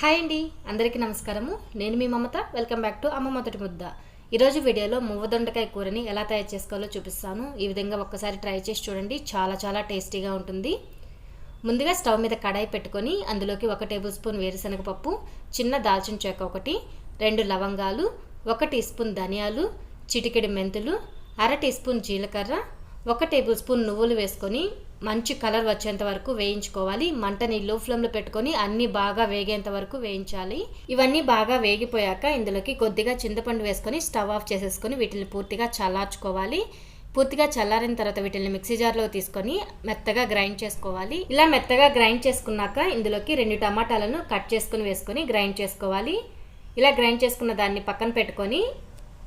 Hi అండి అందరికీ నమస్కారము. నేను మీ Mamata welcome back to Amma Modati Mudda. ఈరోజు వీడియోలో మువ్వదొండకాయ కూరని ఎలా తయారు చేసుకోవాలో చూపిస్తాను. ఈ విధంగా ఒక్కసారి ట్రై చేసి చూడండి చాలా చాలా టేస్టీగా ఉంటుంది. ముందుగా స్టవ్ మీద కడాయి పెట్టుకొని అందులోకి ఒక టేబుల్ స్పూన్ వేరుశనగ పప్పు చిన్న దాల్చిన చెక్క ఒకటి రెండు లవంగాలు ఒక టీ స్పూన్ ధనియాలు చిటికెడు మెంతులు అర టీ స్పూన్ జీలకర్ర ఒక టేబుల్ స్పూన్ నువ్వులు వేసుకొని మంచి కలర్ వచ్చేంత వరకు వేయించుకోవాలి. మంటని లో ఫ్లేమ్లో పెట్టుకొని అన్నీ బాగా వేగేంత వరకు వేయించాలి. ఇవన్నీ బాగా వేగిపోయాక ఇందులోకి కొద్దిగా చింతపండు వేసుకొని స్టవ్ ఆఫ్ చేసేసుకొని వీటిని పూర్తిగా చల్లార్చుకోవాలి. పూర్తిగా చల్లారిన తర్వాత వీటిని మిక్సీ జార్లో తీసుకొని మెత్తగా గ్రైండ్ చేసుకోవాలి. ఇలా మెత్తగా గ్రైండ్ చేసుకున్నాక ఇందులోకి రెండు టమాటాలను కట్ చేసుకుని వేసుకొని గ్రైండ్ చేసుకోవాలి. ఇలా గ్రైండ్ చేసుకున్న దాన్ని పక్కన పెట్టుకొని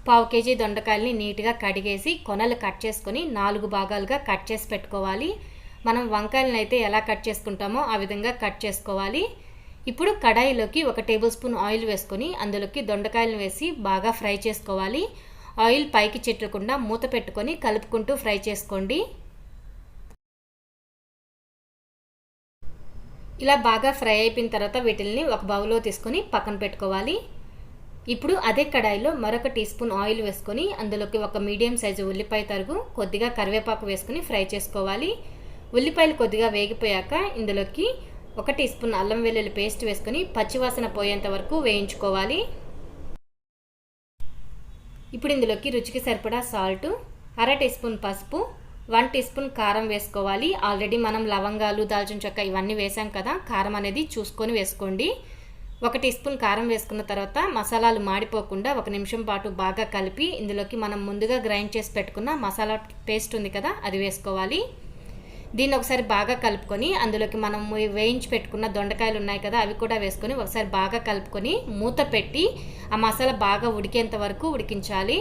పావు కేజీ దొండకాయల్ని నీట్గా కడిగేసి కొనలు కట్ చేసుకొని నాలుగు భాగాలుగా కట్ చేసి పెట్టుకోవాలి. మనం వంకాయలను అయితే ఎలా కట్ చేసుకుంటామో ఆ విధంగా కట్ చేసుకోవాలి. ఇప్పుడు కడాయిలోకి ఒక టేబుల్ స్పూన్ ఆయిల్ వేసుకొని అందులోకి దొండకాయలను వేసి బాగా ఫ్రై చేసుకోవాలి. ఆయిల్ పైకి చెట్టకుండా మూత పెట్టుకొని కలుపుకుంటూ ఫ్రై చేసుకోండి. ఇలా బాగా ఫ్రై అయిపోయిన తర్వాత వీటిల్ని ఒక బౌల్లో తీసుకొని పక్కన పెట్టుకోవాలి. ఇప్పుడు అదే కడాయిలో మరొక టీ స్పూన్ ఆయిల్ వేసుకొని అందులోకి ఒక మీడియం సైజు ఉల్లిపాయ తరుగు కొద్దిగా కరివేపాకు వేసుకొని ఫ్రై చేసుకోవాలి. ఉల్లిపాయలు కొద్దిగా వేగిపోయాక ఇందులోకి ఒక టీ స్పూన్ అల్లం వెల్లుల్లి పేస్ట్ వేసుకొని పచ్చివాసన పోయేంత వరకు వేయించుకోవాలి. ఇప్పుడు ఇందులోకి రుచికి సరిపడా సాల్ట్ అర టీ స్పూన్ పసుపు వన్ టీ స్పూన్ కారం వేసుకోవాలి. ఆల్రెడీ మనం లవంగాలు దాల్చిన చెక్క ఇవన్నీ వేసాం కదా కారం అనేది చూసుకొని వేసుకోండి. ఒక టీ స్పూన్ కారం వేసుకున్న తర్వాత మసాలాలు మాడిపోకుండా ఒక నిమిషం పాటు బాగా కలిపి ఇందులోకి మనం ముందుగా గ్రైండ్ చేసి పెట్టుకున్న మసాలా పేస్ట్ ఉంది కదా అది వేసుకోవాలి. దీన్ని ఒకసారి బాగా కలుపుకొని అందులోకి మనం వేయించి పెట్టుకున్న దొండకాయలు ఉన్నాయి కదా అవి కూడా వేసుకొని ఒకసారి బాగా కలుపుకొని మూత పెట్టి ఆ మసాలా బాగా ఉడికేంత వరకు ఉడికించాలి.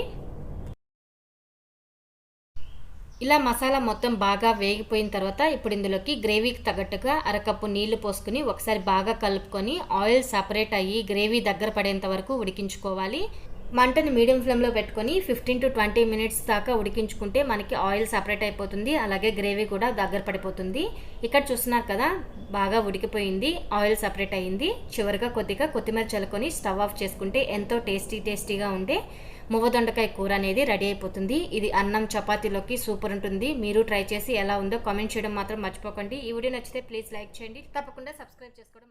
ఇలా మసాలా మొత్తం బాగా వేగిపోయిన తర్వాత ఇప్పుడు ఇందులోకి గ్రేవీకి తగ్గట్టుగా అరకప్పు నీళ్ళు పోసుకుని ఒకసారి బాగా కలుపుకొని ఆయిల్ సపరేట్ అయ్యి గ్రేవీ దగ్గర పడేంత వరకు ఉడికించుకోవాలి. మంటను మీడియం ఫ్లేమ్లో పెట్టుకొని ఫిఫ్టీన్ టు ట్వంటీ మినిట్స్ దాకా ఉడికించుకుంటే మనకి ఆయిల్ సపరేట్ అయిపోతుంది అలాగే గ్రేవీ కూడా దగ్గర పడిపోతుంది. ఇక్కడ చూస్తున్నారు కదా బాగా ఉడికిపోయింది ఆయిల్ సపరేట్ అయ్యింది చివరిగా కొద్దిగా కొత్తిమీర చల్లుకొని స్టవ్ ఆఫ్ చేసుకుంటే ఎంతో టేస్టీ టేస్టీగా ఉండే మువ్వదొండకాయ కూర అనేది రెడీ అయిపోతుంది. ఇది అన్నం చపాతీలోకి సూపర్ ఉంటుంది. మీరు ట్రై చేసి ఎలా ఉందో కామెంట్ చేయడం మాత్రం మర్చిపోకండి. ఈ వీడియో నచ్చితే ప్లీజ్ లైక్ చేయండి. తప్పకుండా సబ్స్క్రైబ్ చేసుకోవడం